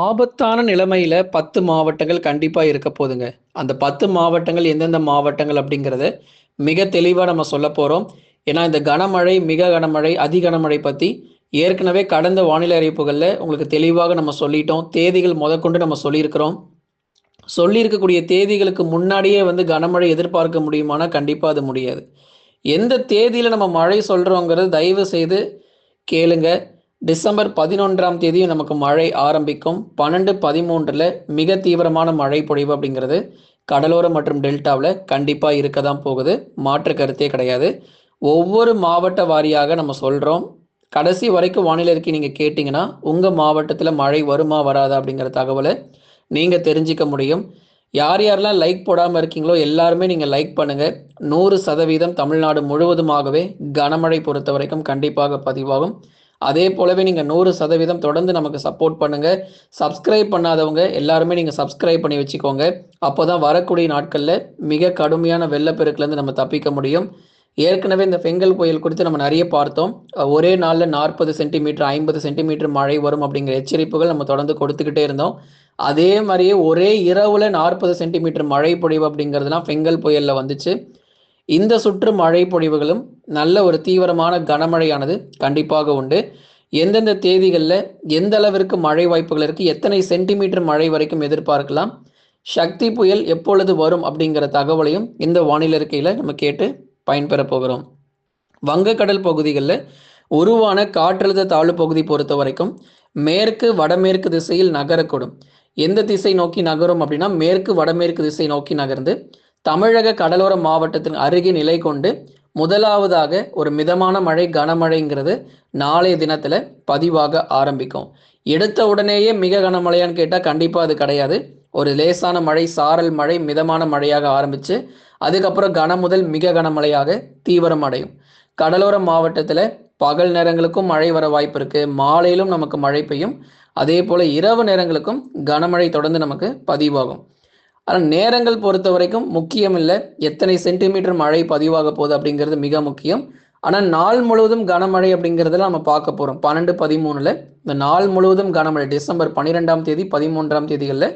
ஆபத்தான நிலைமையில 10 மாவட்டங்கள் கண்டிப்பா இருக்க போதுங்க. அந்த 10 மாவட்டங்கள் எந்தெந்த மாவட்டங்கள் அப்படிங்கிறத மிக தெளிவா நம்ம சொல்ல போறோம். ஏன்னா, இந்த கனமழை, மிக கனமழை, அதி கனமழை பத்தி ஏற்கனவே கடந்த வானிலை அறிவிப்புகள்ல உங்களுக்கு தெளிவாக நம்ம சொல்லிட்டோம். தேதிகள் முதற்கொண்டு நம்ம சொல்லியிருக்கிறோம். சொல்லியிருக்கக்கூடிய தேதிகளுக்கு முன்னாடியே வந்து கனமழை எதிர்பார்க்க முடியுமானா, கண்டிப்பா அது முடியாது. எந்த தேதியில நம்ம மழை சொல்றோங்கிறது தயவு செய்து கேளுங்க. டிசம்பர் 11ஆம் தேதி நமக்கு மழை ஆரம்பிக்கும். 12, 13ல மிக தீவிரமான மழை பொழிவு அப்படிங்கிறது கடலோரம் மற்றும் டெல்டாவில் கண்டிப்பாக இருக்க தான் போகுது. மாற்று கருத்தே கிடையாது. ஒவ்வொரு மாவட்ட வாரியாக நம்ம சொல்கிறோம் கடைசி வரைக்கும் வானிலை இருக்கி நீங்கள் கேட்டிங்கன்னா உங்கள் மாவட்டத்தில் மழை வருமா? வராதா? அப்படிங்கிற தகவலை நீங்கள் தெரிஞ்சுக்க முடியும். யார் யாரெல்லாம் லைக் போடாமல் இருக்கீங்களோ எல்லாருமே நீங்கள் லைக் பண்ணுங்கள் நூறு சதவீதம் தமிழ்நாடு முழுவதுமாகவே கனமழை பொறுத்த வரைக்கும் கண்டிப்பாக பதிவாகும். அதே போலவே நீங்கள் நூறு சதவீதம் தொடர்ந்து நமக்கு சப்போர்ட் பண்ணுங்கள் சப்ஸ்கிரைப் பண்ணாதவங்க எல்லாருமே நீங்கள் சப்ஸ்கிரைப் பண்ணி வச்சுக்கோங்க. அப்போ தான் வரக்கூடிய நாட்களில் மிக கடுமையான வெள்ளப்பெருக்கிலேருந்து நம்ம தப்பிக்க முடியும். ஏற்கனவே இந்த பெங்கல் புயல் குறித்து நம்ம நிறைய பார்த்தோம். ஒரே நாளில் நாற்பது சென்டிமீட்டர், 50 சென்டிமீட்டர் மழை வரும் அப்படிங்கிற எச்சரிப்புகள் நம்ம தொடர்ந்து கொடுத்துக்கிட்டே இருந்தோம். அதே மாதிரியே ஒரே இரவுல 40 சென்டிமீட்டர் மழை பொழிவு அப்படிங்கிறதுலாம் பெங்கல் புயலில் வந்துச்சு. இந்த சுற்று மழை பொழிவுகளும் நல்ல ஒரு தீவிரமான கனமழையானது கண்டிப்பாக உண்டு. எந்தெந்த தேதிகளில் எந்த அளவிற்கு மழை வாய்ப்புகள் இருக்குது எத்தனை சென்டிமீட்டர் மழை வரைக்கும் எதிர்பார்க்கலாம்? சக்தி புயல் எப்பொழுது வரும்? அப்படிங்கிற தகவலையும் இந்த வானிலை இருக்கையில் நம்ம கேட்டு பயன்பெறப் போகிறோம். வங்கக்கடல் பகுதிகளில் உருவான காற்றழுத்த தாழ்வு பகுதி பொறுத்த வரைக்கும் மேற்கு, வடமேற்கு திசையில் நகரக்கூடும். எந்த திசை நோக்கி நகரும் அப்படின்னா, மேற்கு, வடமேற்கு திசை நோக்கி நகர்ந்து தமிழக கடலோர மாவட்டத்தின் அருகே நிலை கொண்டு முதலாவதாக ஒரு மிதமான மழை, கனமழைங்கிறது நாளைய தினத்துல பதிவாக ஆரம்பிக்கும். எடுத்த உடனேயே மிக கனமழையான்னு கேட்டால் கண்டிப்பா அது கிடையாது. ஒரு லேசான மழை, சாரல் மழை, மிதமான மழையாக ஆரம்பிச்சு, அதுக்கப்புறம் கன முதல் மிக கனமழையாக தீவிரம் அடையும். கடலோர மாவட்டத்தில் பகல் நேரங்களுக்கும் மழை வர வாய்ப்பு இருக்கு. மாலையிலும் நமக்கு மழை பெய்யும். அதே போல் இரவு நேரங்களுக்கும் கனமழை தொடர்ந்து நமக்கு பதிவாகும். ஆனால் நேரங்கள் பொறுத்த வரைக்கும் முக்கியம் இல்லை எத்தனை சென்டிமீட்டர் மழை பதிவாக போகுது அப்படிங்கிறது மிக முக்கியம். ஆனால் நாள் முழுவதும் கனமழை அப்படிங்கிறதுல நம்ம பார்க்க போகிறோம் பன்னெண்டு பதிமூணில் இந்த நாள் முழுவதும் கனமழை டிசம்பர் 12ஆம் தேதி, பதிமூன்றாம் தேதிகளில்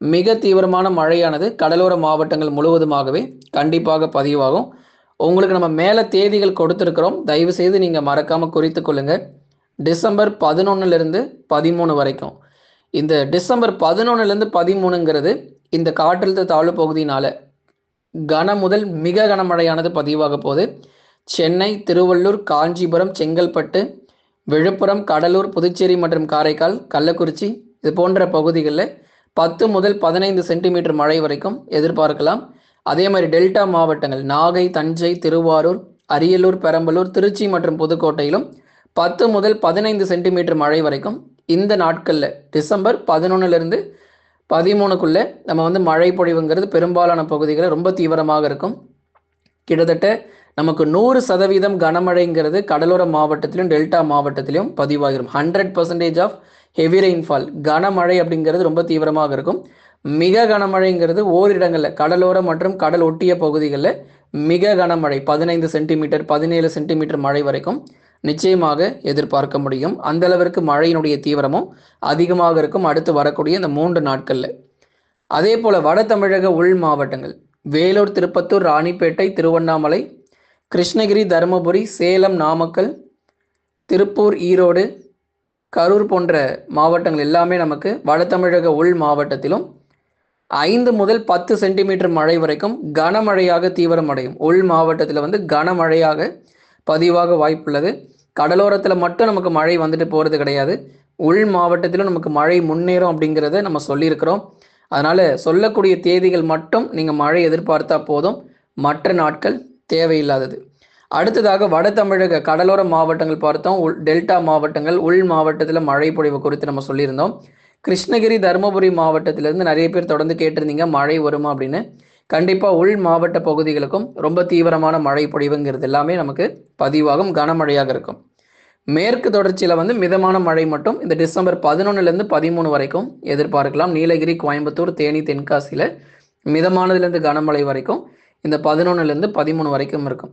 மிக தீவிரமான மழையானது கடலோர மாவட்டங்கள் முழுவதுமாகவே கண்டிப்பாக பதிவாகும். உங்களுக்கு நம்ம மேலே தேதிகள் கொடுத்துருக்குறோம் தயவு செய்து நீங்கள் மறக்காமல் குறித்து கொள்ளுங்க. டிசம்பர் 11லிருந்து 13 வரைக்கும். இந்த டிசம்பர் 11லிருந்து 13ங்கிறது இந்த காற்றழுத்த தாழ்வு பகுதியினால கன முதல் மிக கனமழையானது பதிவாக போகுது. சென்னை, திருவள்ளூர், காஞ்சிபுரம், செங்கல்பட்டு, விழுப்புரம், கடலூர், புதுச்சேரி மற்றும் காரைக்கால், கள்ளக்குறிச்சி இது போன்ற பகுதிகளில் பத்து முதல் 15 சென்டிமீட்டர் மழை வரைக்கும் எதிர்பார்க்கலாம். அதே மாதிரி டெல்டா மாவட்டங்கள் நாகை, தஞ்சை, திருவாரூர், அரியலூர், பெரம்பலூர், திருச்சி மற்றும் புதுக்கோட்டையிலும் 10 முதல் 15 சென்டிமீட்டர் மழை வரைக்கும் இந்த நாட்களில் டிசம்பர் 11லிருந்து 13க்குள்ள நம்ம வந்து மழை பொழிவுங்கிறது பெரும்பாலான பகுதிகளில் ரொம்ப தீவிரமாக இருக்கும். கிட்டத்தட்ட நமக்கு 100% கனமழைங்கிறது கடலோர மாவட்டத்திலும், டெல்டா மாவட்டத்திலும் பதிவாகிடும் hundred percentage of heavy rainfall கனமழை அப்படிங்கிறது ரொம்ப தீவிரமாக இருக்கும். மிக கனமழைங்கிறது ஓரிடங்களில் கடலோரம் மற்றும் கடல் ஒட்டிய பகுதிகளில் மிக கனமழை 15 சென்டிமீட்டர், 17 சென்டிமீட்டர் மழை வரைக்கும் நிச்சயமாக எதிர்பார்க்க முடியும். அந்த அளவிற்கு மழையினுடைய தீவிரமும் அதிகமாக இருக்கும் அடுத்து வரக்கூடிய இந்த மூன்று நாட்கள்ல. அதேபோல வட தமிழக உள் மாவட்டங்கள் வேலூர், திருப்பத்தூர், ராணிப்பேட்டை, திருவண்ணாமலை, கிருஷ்ணகிரி, தருமபுரி, சேலம், நாமக்கல், திருப்பூர், ஈரோடு, கரூர் போன்ற மாவட்டங்கள் எல்லாமே நமக்கு வட தமிழக உள் மாவட்டத்திலும் ஐந்து முதல் 10 சென்டிமீட்டர் மழை வரைக்கும் கனமழையாக தீவிரமடையும். உள் மாவட்டத்தில் வந்து கனமழையாக பதிவாக வாய்ப்புள்ளது. கடலோரத்தில் மட்டும் நமக்கு மழை வந்துட்டு போகிறது கிடையாது. உள் மாவட்டத்திலும் நமக்கு மழை முன்னேறும் அப்படிங்கிறத நம்ம சொல்லியிருக்கிறோம். அதனால் சொல்லக்கூடிய தேதிகள் மட்டும் நீங்கள் மழை எதிர்பார்த்தா போதும். மற்ற நாட்கள் தேவையில்லாதது. அடுத்ததாக வட தமிழக கடலோர மாவட்டங்கள் பார்த்தோம். உள் டெல்டா மாவட்டங்கள், உள் மாவட்டத்தில் மழை பொழிவு குறித்து நம்ம சொல்லியிருந்தோம். கிருஷ்ணகிரி, தருமபுரி மாவட்டத்திலிருந்து நிறைய பேர் தொடர்ந்து கேட்டிருந்தீங்க மழை வருமா அப்படின்னு. கண்டிப்பாக உள் மாவட்ட பகுதிகளுக்கும் ரொம்ப தீவிரமான மழை பொழிவுங்கிறது எல்லாமே நமக்கு பதிவாகும். கனமழையாக இருக்கும். மேற்கு தொடர்ச்சியில் வந்து மிதமான மழை மட்டும் இந்த டிசம்பர் 11லிருந்து 13 வரைக்கும் எதிர்பார்க்கலாம். நீலகிரி, கோயம்புத்தூர், தேனி, தென்காசியில் மிதமானதுலேருந்து கனமழை வரைக்கும் இந்த 11லிருந்து 13 வரைக்கும் இருக்கும்.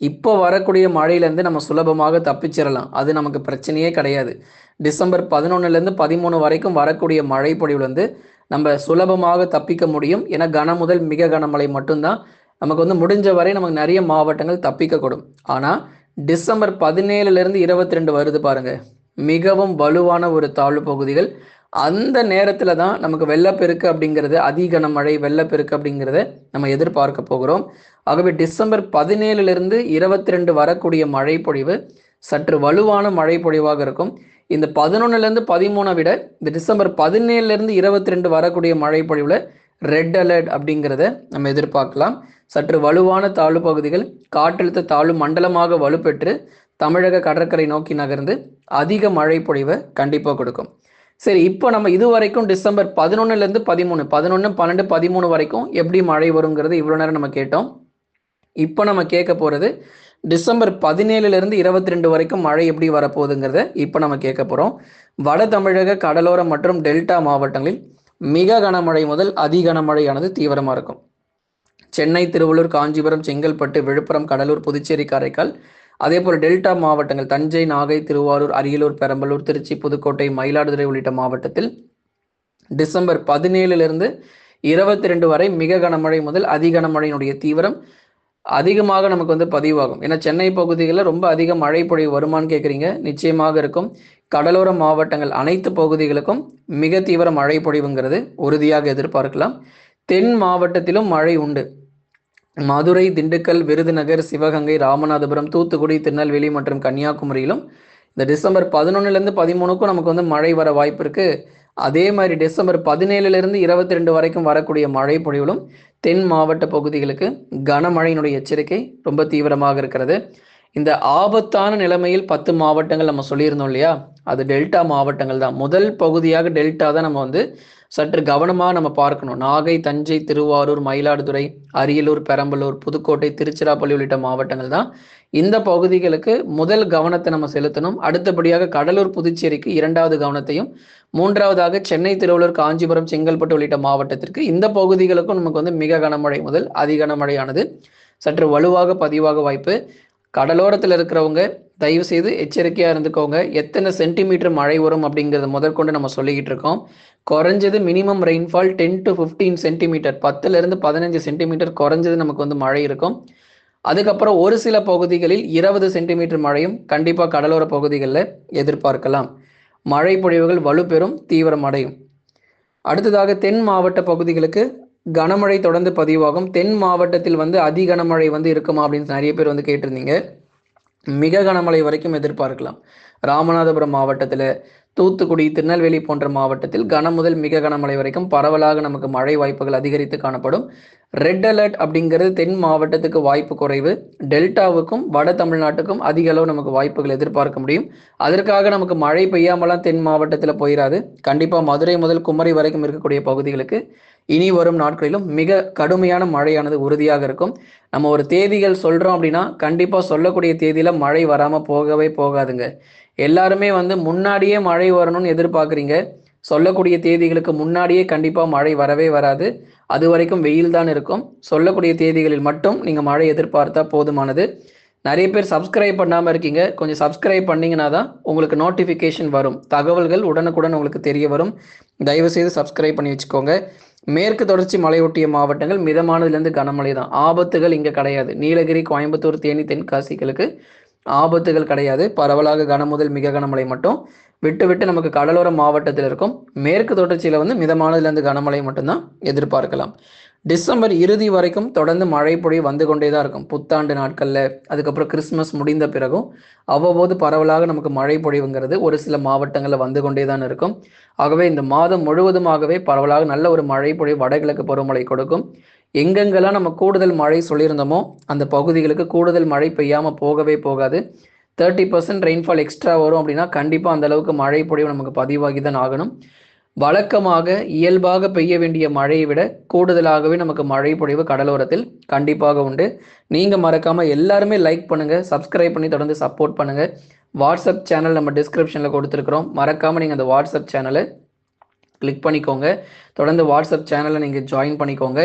இப்போ வரக்கூடிய மழையிலேருந்து நம்ம சுலபமாக தப்பிச்சிடலாம் அது நமக்கு பிரச்சனையே கிடையாது டிசம்பர் பதினொன்னுலேருந்து பதிமூணு வரைக்கும் வரக்கூடிய மழை பொழிவுலேருந்து நம்ம சுலபமாக தப்பிக்க முடியும். ஏன்னா கன முதல் மிக கனமழை மட்டும்தான். நமக்கு வந்து முடிஞ்ச வரை நமக்கு நிறைய மாவட்டங்கள் தப்பிக்கக்கூடும். ஆனால் டிசம்பர் பதினேழுலேருந்து இருபத்தி ரெண்டு வருது பாருங்க. மிகவும் வலுவான ஒரு தாழ்வு பகுதிகள். அந்த நேரத்தில் தான் நமக்கு வெள்ளப்பெருக்கு அப்படிங்கிறது அதிகன கனமழை வெள்ளப்பெருக்கு அப்படிங்கிறத நம்ம எதிர்பார்க்க போகிறோம். ஆகவே டிசம்பர் பதினேழுலேருந்து இருபத்தி ரெண்டு வரக்கூடிய மழை பொழிவு சற்று வலுவான மழை பொழிவாக இருக்கும். இந்த பதினொன்னுலேருந்து பதிமூணை விட இந்த டிசம்பர் பதினேழுலேருந்து இருபத்தி ரெண்டு வரக்கூடிய மழை பொழிவில் ரெட் அலர்ட் அப்படிங்கிறத நம்ம எதிர்பார்க்கலாம். சற்று வலுவான தாழ்வு பகுதிகள் காற்றழுத்த தாழ்வு மண்டலமாக வலுப்பெற்று தமிழக கடற்கரை நோக்கி நகர்ந்து அதிக மழை பொழிவை கண்டிப்பாக கொடுக்கும். சரி இப்போ நம்ம இது வரைக்கும் டிசம்பர் பதினொன்னுலேருந்து பதிமூணு பதினொன்று பன்னெண்டு பதிமூணு வரைக்கும் எப்படி மழை வருங்கிறது இவ்வளோ நேரம் நம்ம கேட்டோம். இப்போ நம்ம கேட்க போகிறது டிசம்பர் பதினேழுலேருந்து இருபத்தி ரெண்டு வரைக்கும் மழை எப்படி வரப்போகுதுங்கிறத இப்போ நம்ம கேட்க போகிறோம் வட தமிழக கடலோர மற்றும் டெல்டா மாவட்டங்களில் மிக கனமழை முதல் அதி கனமழையானது தீவிரமாக இருக்கும். சென்னை திருவள்ளூர் காஞ்சிபுரம் செங்கல்பட்டு விழுப்புரம் கடலூர் புதுச்சேரி காரைக்கால் அதே போல் டெல்டா மாவட்டங்கள் தஞ்சை நாகை திருவாரூர் அரியலூர் பெரம்பலூர் திருச்சி புதுக்கோட்டை மயிலாடுதுறை உள்ளிட்ட மாவட்டத்தில் டிசம்பர் பதினேழுலேருந்து இருபத்தி ரெண்டு வரை மிக கனமழை முதல் அதி கனமழையினுடைய தீவிரம் அதிகமாக நமக்கு வந்து பதிவாகும். ஏன்னா சென்னை பகுதிகளில் ரொம்ப அதிக மழை பொழிவு வருமானு கேட்குறீங்க நிச்சயமாக இருக்கும். கடலோர மாவட்டங்கள் அனைத்து பகுதிகளுக்கும் மிக தீவிர மழை பொழிவுங்கிறது உறுதியாக எதிர்பார்க்கலாம். தென் மாவட்டத்திலும் மழை உண்டு. மதுரை திண்டுக்கல் விருதுநகர் சிவகங்கை ராமநாதபுரம் தூத்துக்குடி திருநெல்வேலி மற்றும் கன்னியாகுமரியிலும் இந்த டிசம்பர் பதினொன்னுலேருந்து பதிமூணுக்கும் நமக்கு வந்து மழை வர வாய்ப்பு இருக்குது அதே மாதிரி டிசம்பர் பதினேழுலேருந்து இருபத்தி ரெண்டு வரைக்கும் வரக்கூடிய மழை பொழிவிலும் தென் மாவட்ட பகுதிகளுக்கு கனமழையினுடைய எச்சரிக்கை ரொம்ப தீவிரமாக இருக்கிறது. இந்த ஆபத்தான நிலைமையில் பத்து மாவட்டங்கள் நம்ம சொல்லியிருந்தோம் இல்லையா? அது டெல்டா மாவட்டங்கள் தான். முதல் பகுதியாக டெல்டா தான் நம்ம வந்து சற்று கவனமாக நம்ம பார்க்கணும். நாகை தஞ்சை திருவாரூர் மயிலாடுதுறை அரியலூர் பெரம்பலூர் புதுக்கோட்டை திருச்சிராப்பள்ளி உள்ளிட்ட மாவட்டங்கள் தான். இந்த பகுதிகளுக்கு முதல் கவனத்தை நம்ம செலுத்தணும். அடுத்தபடியாக கடலூர் புதுச்சேரிக்கு இரண்டாவது கவனத்தையும் மூன்றாவதாக சென்னை திருவள்ளூர் காஞ்சிபுரம் செங்கல்பட்டு உள்ளிட்ட மாவட்டத்திற்கு இந்த பகுதிகளுக்கும் நமக்கு வந்து மிக கனமழை முதல் அதிகனமழையானது. சற்று வலுவாக பதிவாக வாய்ப்பு. கடலோரத்தில் இருக்கிறவங்க தயவு செய்து எச்சரிக்கையாக இருந்துக்கோங்க. எத்தனை சென்டிமீட்டர் மழை வரும் அப்படிங்கிறத முதற்கொண்டு நம்ம சொல்லிக்கிட்டு இருக்கோம். குறைஞ்சது minimum rainfall ten to fifteen centimetre பத்துலேருந்து பதினஞ்சு சென்டிமீட்டர் குறைஞ்சது நமக்கு வந்து மழை இருக்கும். அதுக்கப்புறம் ஒரு சில பகுதிகளில் இருபது சென்டிமீட்டர் மழையும் கண்டிப்பாக கடலோர பகுதிகளில் எதிர்பார்க்கலாம். மழை பொழிவுகள் வலுப்பெறும் தீவிரமடையும் அடுத்ததாக தென் மாவட்ட பகுதிகளுக்கு கனமழை தொடர்ந்து பதிவாகும். தென் மாவட்டத்தில் வந்து அதி கனமழை வந்து இருக்குமா அப்படின்னு நிறைய பேர் வந்து கேட்டிருந்தீங்க. மிக கனமழை வரைக்கும் எதிர்பார்க்கலாம். ராமநாதபுரம் மாவட்டத்தில் தூத்துக்குடி திருநெல்வேலி போன்ற மாவட்டத்தில் கன முதல் மிக கனமழை வரைக்கும் பரவலாக நமக்கு மழை வாய்ப்புகள் அதிகரித்து காணப்படும். ரெட் அலர்ட் அப்படிங்கிறது தென் மாவட்டத்துக்கு வாய்ப்பு குறைவு. டெல்டாவுக்கும் வட தமிழ்நாட்டுக்கும் அதிக அளவு நமக்கு வாய்ப்புகள் எதிர்பார்க்க முடியும். அதற்காக நமக்கு மழை பெய்யாமலாம் தென் மாவட்டத்தில் போயிடாது கண்டிப்பாக மதுரை முதல் குமரி வரைக்கும் இருக்கக்கூடிய பகுதிகளுக்கு இனி வரும் நாட்களிலும் மிக கடுமையான மழையானது உறுதியாக இருக்கும். நம்ம ஒரு தேதிகள் சொல்கிறோம் அப்படின்னா கண்டிப்பாக சொல்லக்கூடிய தேதியில் மழை வராமல் போகவே போகாதுங்க. எல்லாருமே வந்து முன்னாடியே மழை வரணும்னு எதிர்பார்க்குறீங்க. சொல்லக்கூடிய தேதிகளுக்கு முன்னாடியே கண்டிப்பாக மழை வரவே வராது. அது வரைக்கும் வெயில் தான் இருக்கும். சொல்லக்கூடிய தேதிகளில் மட்டும் நீங்கள் மழை எதிர்பார்த்தா போதுமானது. நிறைய பேர் சப்ஸ்கிரைப் பண்ணாமல் இருக்கீங்க. கொஞ்சம் சப்ஸ்கிரைப் பண்ணிங்கன்னா தான் உங்களுக்கு நோட்டிஃபிகேஷன் வரும். தகவல்கள் உடனுக்குடன் உங்களுக்கு தெரிய வரும். தயவுசெய்து சப்ஸ்கிரைப் பண்ணி வச்சுக்கோங்க. மேற்கு தொடர்ச்சி மலையொட்டிய மாவட்டங்கள் மிதமானதுலேருந்து கனமழை தான் ஆபத்துகள் இங்கே கிடையாது. நீலகிரி கோயம்புத்தூர் தேனி தென்காசிகளுக்கு ஆபத்துகள் கிடையாது. பரவலாக கனமுதல் மிக கனமழை மட்டும். விட்டு விட்டு நமக்கு கடலோர மாவட்டத்தில் இருக்கும். மேற்கு தொடர்ச்சியில் வந்து மிதமானதுலேருந்து கனமழை மட்டும்தான் எதிர்பார்க்கலாம். டிசம்பர் இறுதி வரைக்கும் தொடர்ந்து மழை பொழி வந்து கொண்டே தான் இருக்கும். புத்தாண்டு நாட்களில் அதுக்கப்புறம் கிறிஸ்மஸ் முடிந்த பிறகும் அவ்வப்போது பரவலாக நமக்கு மழை பொழிவுங்கிறது ஒரு சில மாவட்டங்களில் வந்து கொண்டே தான் இருக்கும். ஆகவே இந்த மாதம் முழுவதுமாகவே பரவலாக நல்ல ஒரு மழை பொழிவு வடகிழக்கு பருவமழை கொடுக்கும். எங்கெங்கெல்லாம் நம்ம கூடுதல் மழை சொல்லியிருந்தோமோ அந்த பகுதிகளுக்கு கூடுதல் மழை பெய்யாமல் போகவே போகாது. தேர்ட்டி பர்சன்ட் ரெயின்ஃபால் எக்ஸ்ட்ரா வரும் அப்படின்னா கண்டிப்பாக அந்த அளவுக்கு மழை பொழிவு நமக்கு பதிவாகி தான் ஆகணும். வழக்கமாக இயல்பாக பெய்ய வேண்டிய மழையை விட கூடுதலாகவே நமக்கு மழை பொழிவு கடலோரத்தில் கண்டிப்பாக உண்டு. நீங்கள் மறக்காமல் எல்லாருமே லைக் பண்ணுங்கள் சப்ஸ்கிரைப் பண்ணி தொடர்ந்து சப்போர்ட் பண்ணுங்கள் வாட்ஸ்அப் சேனல் நம்ம டிஸ்கிரிப்ஷனில் கொடுத்துருக்குறோம். மறக்காமல் நீங்கள் அந்த வாட்ஸ்அப் சேனலை கிளிக் பண்ணிக்கோங்க. தொடர்ந்து வாட்ஸ்அப் சேனலை நீங்கள் ஜாயின் பண்ணிக்கோங்க.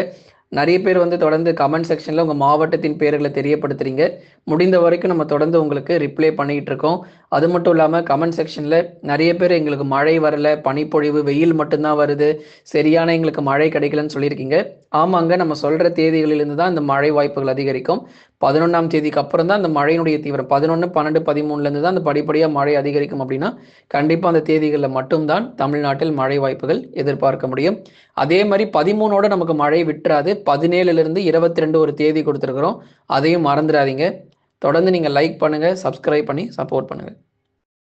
நிறைய பேர் வந்து தொடர்ந்து கமெண்ட் செக்ஷனில் உங்கள் மாவட்டத்தின் பேர்களை தெரியப்படுத்துறீங்க. முடிந்த வரைக்கும் நம்ம தொடர்ந்து உங்களுக்கு ரிப்ளை பண்ணிகிட்டு இருக்கோம். அது மட்டும் இல்லாமல் கமெண்ட் செக்ஷனில் நிறைய பேர் எங்களுக்கு மழை வரல பனிப்பொழிவு வெயில் மட்டும்தான் வருது சரியான எங்களுக்கு மழை கிடைக்கலன்னு சொல்லியிருக்கீங்க. ஆமாங்க நம்ம சொல்கிற தேதிகளிலிருந்து தான் இந்த மழை வாய்ப்புகள் அதிகரிக்கும். பதினொன்றாம் தேதிக்கு அப்புறம் தான் அந்த மழையினுடைய தீவிரம். பதினொன்று பன்னெண்டு பதிமூணுலேருந்து தான் அந்த படிப்படியாக மழை அதிகரிக்கும் அப்படின்னா கண்டிப்பாக அந்த தேதிகளில் மட்டும்தான் தமிழ்நாட்டில் மழை வாய்ப்புகள் எதிர்பார்க்க முடியும். அதே மாதிரி பதிமூணோட நமக்கு மழை விட்டுறாது. பதினேழுலேருந்து இருபத்தி ரெண்டு ஒரு தேதி கொடுத்துருக்குறோம். அதையும் மறந்துடாதீங்க. தொடர்ந்து நீங்கள் லைக் பண்ணுங்கள் சப்ஸ்கிரைப் பண்ணி சப்போர்ட் பண்ணுங்கள்